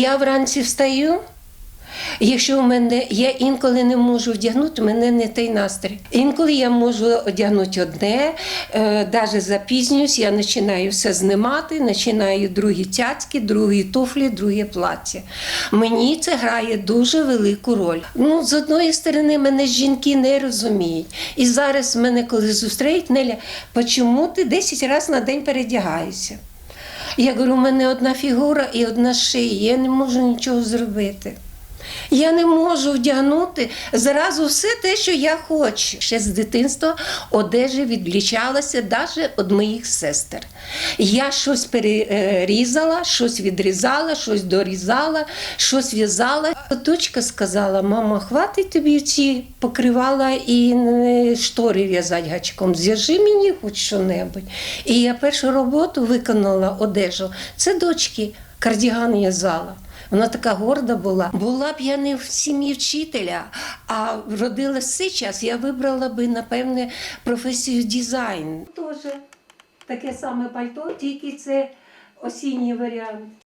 Я вранці встаю. Якщо в мене я інколи не можу вдягнути, у мене не той настрій. Інколи я можу одягнути одне, е, навіть запізнююсь, я починаю все знімати, починаю другі цяцьки, другі туфлі, друге плаття. Мені це грає дуже велику роль. Ну, з одної сторони, мене жінки не розуміють. І зараз мене, коли зустріють, Неля, чому ти 10 разів на день передягаєшся? Я говорю, у мене одна фігура і одна шия, я не можу нічого зробити. Я не можу вдягнути зразу все те, що я хочу. Ще з дитинства одежа відлічалася навіть від моїх сестер. Я щось перерізала, щось відрізала, щось дорізала, щось в'язала. Дочка сказала: мама, хватить тобі ці покривала і е, штори в'язати гачком. Зв'яжи мені хоч що-небудь. І я першу роботу виконала одежу. Це дочки кардіган в'язала. Вона така горда була. Була б я не в сім'ї вчителя, а родила цей час, я вибрала би, напевне, професію дизайн. Теж таке саме пальто, тільки це осінній варіант.